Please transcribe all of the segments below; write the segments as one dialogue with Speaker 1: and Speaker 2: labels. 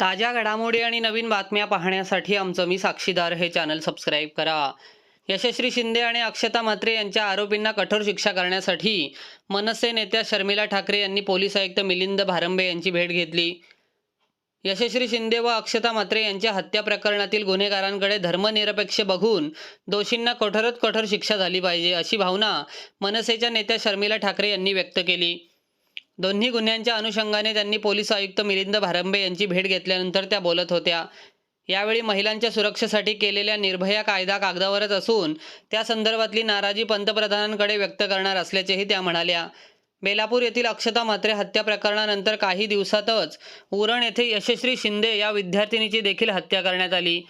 Speaker 1: ताज्या घडामोडी आणि नवीन बातम्या पाहण्यासाठी आमचं मी साक्षीदार हे चॅनल सबस्क्राईब करा. यशस्वी शिंदे आणि अक्षता म्हात्रे यांच्या आरोपींना कठोर शिक्षा करण्यासाठी मनसे नेत्या शर्मिला ठाकरे यांनी पोलीस आयुक्त मिलिंद भारंबे यांची भेट घेतली. यशस्वी शिंदे व अक्षता म्हात्रे यांच्या हत्या प्रकरणातील गुन्हेगारांकडे धर्मनिरपेक्ष बघून दोषींना कठोरात कठोर शिक्षा झाली पाहिजे अशी भावना मनसेच्या नेत्या शर्मिला ठाकरे यांनी व्यक्त केली. दोन्ही गुन्ह्यांच्या अनुषंगाने त्यांनी पोलीस आयुक्त मिलिंद भारंबे यांची भेट घेतल्यानंतर त्या बोलत होत्या. यावेळी महिलांच्या सुरक्षेसाठी केलेल्या निर्भया कायदा कागदावरच असून त्या संदर्भातली नाराजी पंतप्रधानांकडे व्यक्त करणार असल्याचेही त्या म्हणाल्या. बेलापूर येथील अक्षता म्हात्रे हत्या प्रकरणानंतर काही दिवसातच उरण येथे यशस्वी शिंदे या विद्यार्थिनीची देखील हत्या करण्यात आली.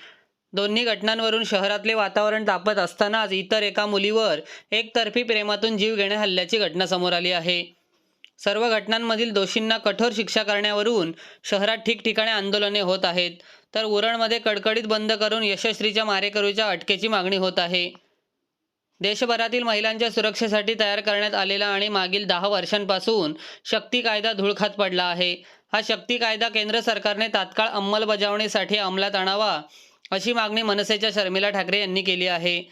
Speaker 1: दोन्ही घटनांवरून शहरातले वातावरण तापत असतानाच इतर एका मुलीवर एकतर्फी प्रेमातून जीव घेणे हल्ल्याची घटना समोर आली आहे. सर्व घटनांमधील दोषींना कठोर शिक्षा करण्यावरून शहरात ठिकठिकाणी आंदोलने होत आहेत. तर उरणमध्ये कडकडीत बंद करून यशस्वीच्या मारेकरूच्या अटकेची मागणी होत आहे. देशभरातील महिलांच्या सुरक्षेसाठी तयार करण्यात आलेला आणि मागील दहा वर्षांपासून शक्ती कायदा धुळखात पडला आहे. हा शक्ती कायदा केंद्र सरकारने तात्काळ अंमलबजावणीसाठी अंमलात आणावा अशी मागणी मनसेच्या शर्मिला ठाकरे यांनी केली आहे.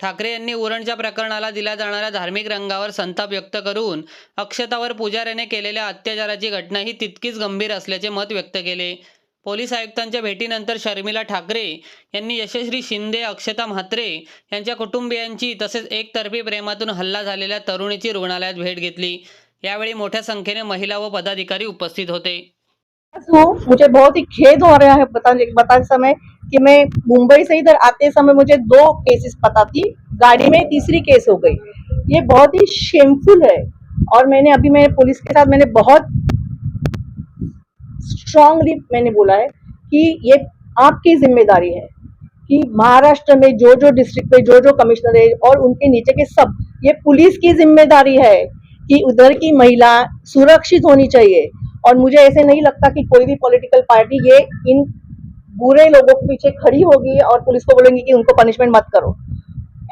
Speaker 1: ठाकरे यांनी उरणच्या प्रकरणाला दिल्या जाणाऱ्या धार्मिक रंगावर संताप व्यक्त करून अक्षतावर पुजाऱ्याने केलेल्या अत्याचाराची घटना ही तितकीच गंभीर असल्याचे मत व्यक्त केले. पोलीस आयुक्तांच्या भेटीनंतर शर्मिला ठाकरे यांनी यशस्वी शिंदे अक्षता म्हात्रे यांच्या कुटुंबियांची तसेच एकतर्फी प्रेमातून हल्ला झालेल्या तरुणीची रुग्णालयात भेट घेतली. यावेळी मोठ्या संख्येने महिला व पदाधिकारी उपस्थित होते.
Speaker 2: हूँ, मुझे बहुत ही खेद हो रहा है बताते समय कि मैं मुंबई से इधर आते समय मुझे दो केसेस पता थी, गाड़ी में तीसरी केस हो गई। ये बहुत ही शेमफुल है और मैंने अभी मैं पुलिस के साथ मैंने बहुत स्ट्रांगली मैंने बोला है कि ये आपकी ज़िम्मेदारी है कि महाराष्ट्र में जो जो डिस्ट्रिक्ट में जो जो कमिश्नर है और उनके नीचे के सब, ये पुलिस की ज़िम्मेदारी है कि उधर की महिला सुरक्षित होनी चाहिए। और मुझे ऐसे नहीं लगता कि कोई भी पॉलिटिकल पार्टी ये इन बुरे लोगों के पीछे खड़ी होगी और पुलिस को बोलेंगी कि उनको पनिशमेंट मत करो।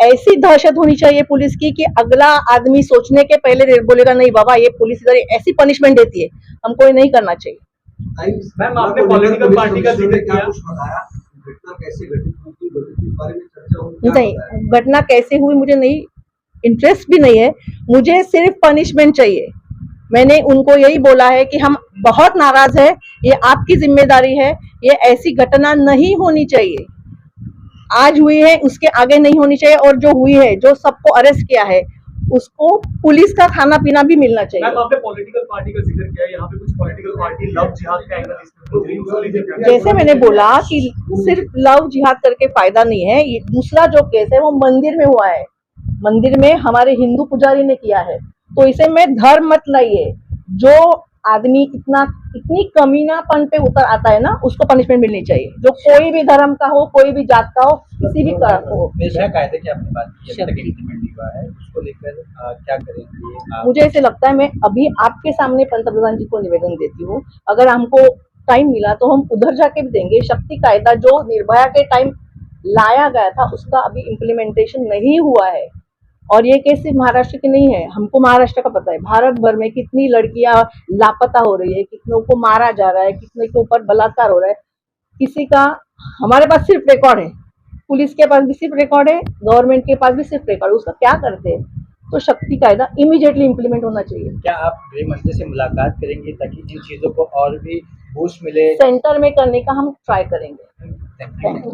Speaker 2: ऐसी दहशत होनी चाहिए पुलिस की कि अगला आदमी सोचने के पहले बोलेगा नहीं बाबा ये पुलिस इधर ऐसी पनिशमेंट देती है। हमको ये नहीं करना चाहिए।
Speaker 3: मैम, आपने political party का ज़िक्र
Speaker 4: किया। कुछ बताया? घटना कैसे घटित हुई थी घटित हुई, इस बारे में चर्चा हुई क्या
Speaker 2: नहीं घटना कैसे हुई मुझे नहीं इंटरेस्ट भी नहीं है। मुझे सिर्फ़ पनिशमेंट चाहिए। मैंने उनको यही बोला है कि हम बहुत नाराज़ है ये आपकी ज़िम्मेदारी है ये ऐसी घटना नहीं होनी चाहिए। आज हुई है उसके आगे नहीं होनी चाहिए और जो हुई है जो सबको अरेस्ट किया है उसको पुलिस का खाना पीना भी मिलना चाहिए।
Speaker 3: मैम आपने पॉलिटिकल पार्टी का ज़िक्र किया यहाँ पे कुछ पॉलिटिकल पार्टी लव जिहाद का एंगल
Speaker 2: जैसे मैंने बोला कि सिर्फ़ लव जिहाद करके फ़ायदा नहीं है ये दूसरा जो केस है वो मंदिर में हुआ है। मंदिर में हमारे हिंदू पुजारी ने किया है। तो इसे में धर्म मत लाइए। जो आदमी इतना इतनी कमीनापन पे उतर आता है ना उसको पनिशमेंट मिलनी चाहिए। जो कोई भी धर्म का हो कोई भी जात का हो किसी भी का हो। मुझे ऐसे लगता है मैं अभी आपके सामने पंतप्रधान जी को निवेदन देती हूँ अगर हमको टाइम मिला तो हम उधर जाके भी देंगे। शक्ति कायदा जो निर्भया के टाइम लाया गया था उसका अभी इम्प्लीमेंटेशन नहीं हुआ है। और ये केस सिर्फ़ महाराष्ट्र की नहीं है हमको महाराष्ट्र का पता है। भारत भर में कितनी लड़कियाँ लापता हो रही है कितनों को मारा जा रहा है कितने के ऊपर बलात्कार हो रहा है। किसी का हमारे पास सिर्फ़ रिकॉर्ड है। पुलिस के पास भी सिर्फ़ रिकॉर्ड है गवर्नमेंट के पास भी सिर्फ़ रिकॉर्ड है। उसका क्या करते हैं? तो शक्ति कायदा इमीडिएटली इम्प्लीमेंट होना चाहिए।
Speaker 5: क्या आप गृह मंत्री से मुलाकात करेंगे ताकि इन चीज़ों को और भी बूस्ट मिले?
Speaker 2: सेंटर में करने का हम ट्राई करेंगे।